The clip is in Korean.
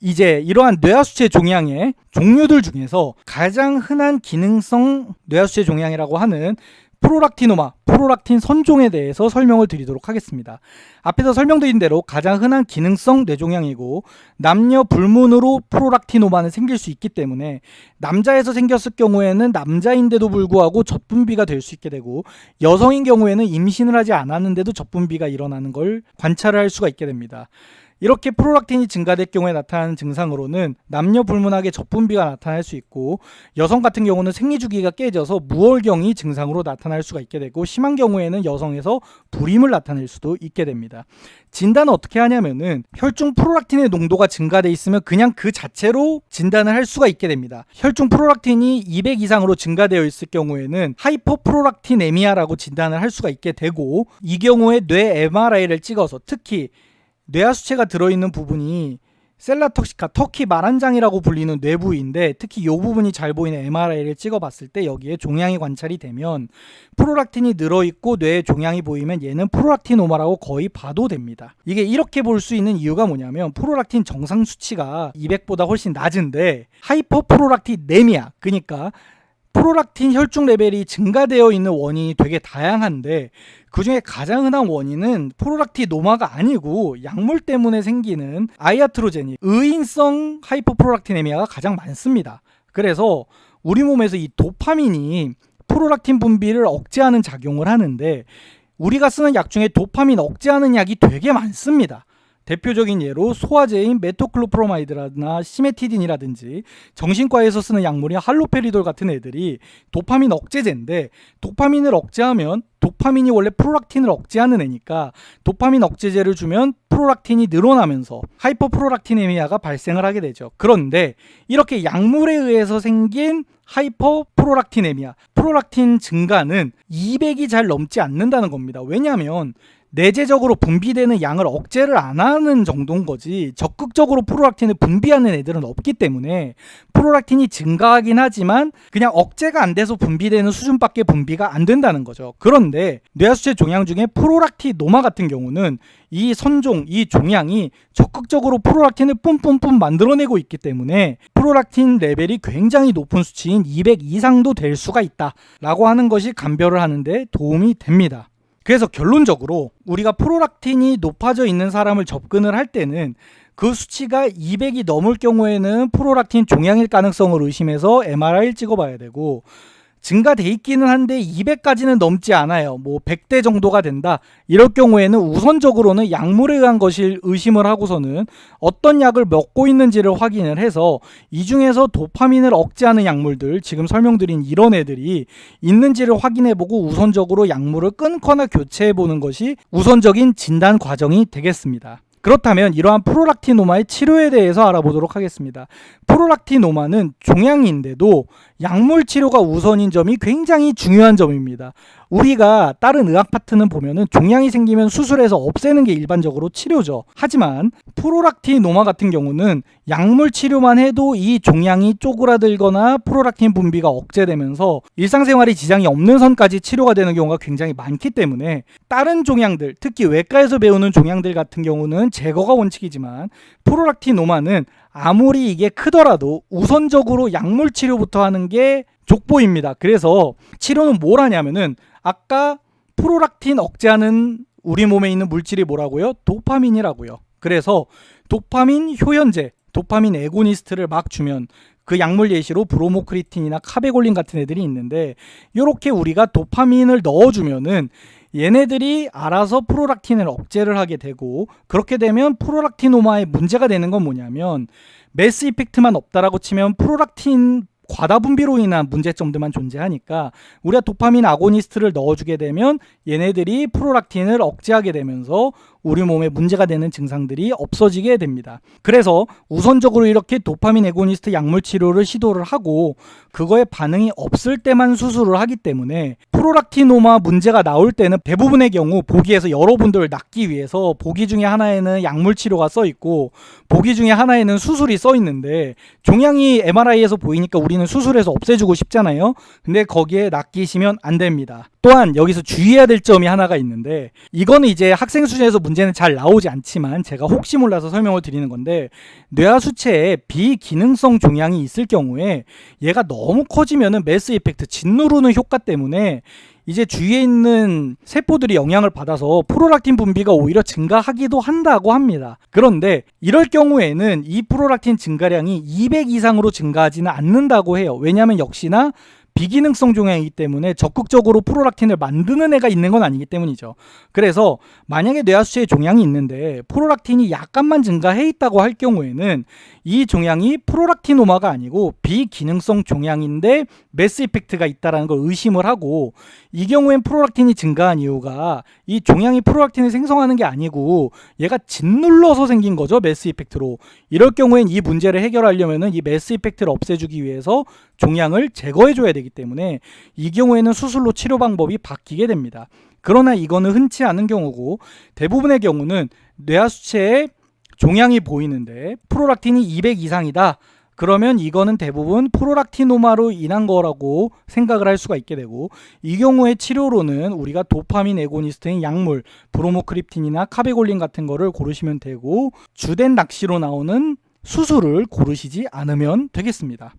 이제 이러한 뇌하수체 종양의 종류들 중에서 가장 흔한 기능성 뇌하수체 종양이라고 하는 프로락티노마, 프로락틴 선종에 대해서 설명을 드리도록 하겠습니다. 앞에서 설명드린 대로 가장 흔한 기능성 뇌종양이고 남녀 불문으로 프로락티노마는 생길 수 있기 때문에 남자에서 생겼을 경우에는 남자인데도 불구하고 젖분비가 될 수 있게 되고 여성인 경우에는 임신을 하지 않았는데도 젖분비가 일어나는 걸 관찰을 할 수가 있게 됩니다. 이렇게 프로락틴이 증가될 경우에 나타나는 증상으로는 남녀 불문하게 젖분비가 나타날 수 있고 여성 같은 경우는 생리 주기가 깨져서 무월경이 증상으로 나타날 수가 있게 되고 심한 경우에는 여성에서 불임을 나타낼 수도 있게 됩니다. 진단은 어떻게 하냐면은 혈중 프로락틴의 농도가 증가돼 있으면 그냥 그 자체로 진단을 할 수가 있게 됩니다. 혈중 프로락틴이 200 이상으로 증가되어 있을 경우에는 하이퍼프로락티네미아라고 진단을 할 수가 있게 되고 이 경우에 뇌 MRI를 찍어서 특히 뇌하수체가 들어있는 부분이 셀라톡시카 터키 말한장이라고 불리는 뇌부위인데 특히 이 부분이 잘 보이는 MRI를 찍어봤을 때 여기에 종양이 관찰이 되면 프로락틴이 늘어있고 뇌에 종양이 보이면 얘는 프로락티노마라고 거의 봐도 됩니다. 이게 이렇게 볼 수 있는 이유가 뭐냐면 프로락틴 정상 수치가 200보다 훨씬 낮은데 하이퍼프로락티네미아 그러니까 프로락틴 혈중 레벨이 증가되어 있는 원인이 되게 다양한데 그 중에 가장 흔한 원인은 프로락티노마가 아니고 약물 때문에 생기는 아이아트로제닉 의인성 하이퍼프로락티네미아가 가장 많습니다. 그래서 우리 몸에서 이 도파민이 프로락틴 분비를 억제하는 작용을 하는데 우리가 쓰는 약 중에 도파민 억제하는 약이 되게 많습니다. 대표적인 예로 소화제인 메토클로프로마이드나 시메티딘이라든지 정신과에서 쓰는 약물이 할로페리돌 같은 애들이 도파민 억제제인데 도파민을 억제하면 도파민이 원래 프로락틴을 억제하는 애니까 도파민 억제제를 주면 프로락틴이 늘어나면서 하이퍼프로락티네미아가 발생을 하게 되죠. 그런데 이렇게 약물에 의해서 생긴 하이퍼 프로락티네미아, 프로락틴 증가는 200이 잘 넘지 않는다는 겁니다. 왜냐하면 내재적으로 분비되는 양을 억제를 안 하는 정도인 거지 적극적으로 프로락틴을 분비하는 애들은 없기 때문에 프로락틴이 증가하긴 하지만 그냥 억제가 안 돼서 분비되는 수준밖에 분비가 안 된다는 거죠. 그런데 뇌하수체 종양 중에 프로락티노마 같은 경우는 이 선종, 이 종양이 적극적으로 프로락틴을 뿜뿜뿜 만들어내고 있기 때문에 프로락틴 레벨이 굉장히 높은 수치인 200 이상도 될 수가 있다라고 하는 것이 감별을 하는데 도움이 됩니다. 그래서 결론적으로 우리가 프로락틴이 높아져 있는 사람을 접근을 할 때는 그 수치가 200이 넘을 경우에는 프로락틴 종양일 가능성을 의심해서 MRI를 찍어봐야 되고 증가돼 있기는 한데 200까지는 넘지 않아요. 뭐 100대 정도가 된다. 이럴 경우에는 우선적으로는 약물에 의한 것을 의심을 하고서는 어떤 약을 먹고 있는지를 확인을 해서 이 중에서 도파민을 억제하는 약물들 지금 설명드린 이런 애들이 있는지를 확인해 보고 우선적으로 약물을 끊거나 교체해 보는 것이 우선적인 진단 과정이 되겠습니다. 그렇다면 이러한 프로락티노마의 치료에 대해서 알아보도록 하겠습니다. 프로락티노마는 종양인데도 약물 치료가 우선인 점이 굉장히 중요한 점입니다. 우리가 다른 의학 파트는 보면은 종양이 생기면 수술해서 없애는 게 일반적으로 치료죠. 하지만 프로락티노마 같은 경우는 약물 치료만 해도 이 종양이 쪼그라들거나 프로락틴 분비가 억제되면서 일상생활에 지장이 없는 선까지 치료가 되는 경우가 굉장히 많기 때문에 다른 종양들, 특히 외과에서 배우는 종양들 같은 경우는 제거가 원칙이지만 프로락티노마는 아무리 이게 크더라도 우선적으로 약물 치료부터 하는 게 족보입니다. 그래서 치료는 뭘 하냐면은 아까 프로락틴 억제하는 우리 몸에 있는 물질이 뭐라고요? 도파민이라고요. 그래서 도파민 효연제, 도파민 에고니스트를 막 주면 그 약물 예시로 브로모크리틴이나 카베골린 같은 애들이 있는데 이렇게 우리가 도파민을 넣어주면은 얘네들이 알아서 프로락틴을 억제를 하게 되고 그렇게 되면 프로락티노마의 문제가 되는 건 뭐냐면 메스 이펙트만 없다라고 치면 프로락틴 과다 분비로 인한 문제점들만 존재하니까 우리가 도파민 아고니스트를 넣어주게 되면 얘네들이 프로락틴을 억제하게 되면서 우리 몸에 문제가 되는 증상들이 없어지게 됩니다. 그래서 우선적으로 이렇게 도파민 에고니스트 약물 치료를 시도를 하고 그거에 반응이 없을 때만 수술을 하기 때문에 프로락티노마 문제가 나올 때는 대부분의 경우 보기에서 여러분들을 낫기 위해서 보기 중에 하나에는 약물 치료가 써 있고 보기 중에 하나에는 수술이 써 있는데 종양이 MRI에서 보이니까 우리는 수술해서 없애주고 싶잖아요. 근데 거기에 낚이시면 안 됩니다. 또한 여기서 주의해야 될 점이 하나가 있는데 이거는 이제 학생 수준에서 문제 문제는 잘 나오지 않지만 제가 혹시 몰라서 설명을 드리는 건데 뇌하 수체에 비기능성 종양이 있을 경우에 얘가 너무 커지면은 매스 이펙트 짓누르는 효과 때문에 이제 주위에 있는 세포들이 영향을 받아서 프로락틴 분비가 오히려 증가하기도 한다고 합니다. 그런데 이럴 경우에는 이 프로락틴 증가량이 200 이상으로 증가하지는 않는다고 해요. 왜냐하면 역시나 비기능성 종양이기 때문에 적극적으로 프로락틴을 만드는 애가 있는 건 아니기 때문이죠. 그래서 만약에 뇌하수체에 종양이 있는데 프로락틴이 약간만 증가해 있다고 할 경우에는 이 종양이 프로락티노마가 아니고 비기능성 종양인데 매스 이펙트가 있다라는 걸 의심을 하고 이 경우엔 프로락틴이 증가한 이유가 이 종양이 프로락틴을 생성하는 게 아니고 얘가 짓눌러서 생긴 거죠 매스 이펙트로 이럴 경우엔 이 문제를 해결하려면은 이 매스 이펙트를 없애주기 위해서 종양을 제거해 줘야 되기 때문에 이 경우에는 수술로 치료 방법이 바뀌게 됩니다. 그러나 이거는 흔치 않은 경우고 대부분의 경우는 뇌하수체에 종양이 보이는데 프로락틴이 200 이상이다. 그러면 이거는 대부분 프로락티노마로 인한 거라고 생각을 할 수가 있게 되고 이 경우의 치료로는 우리가 도파민 에고니스트인 약물 브로모크립틴이나 카베골린 같은 거를 고르시면 되고 주된 낚시로 나오는 수술을 고르시지 않으면 되겠습니다.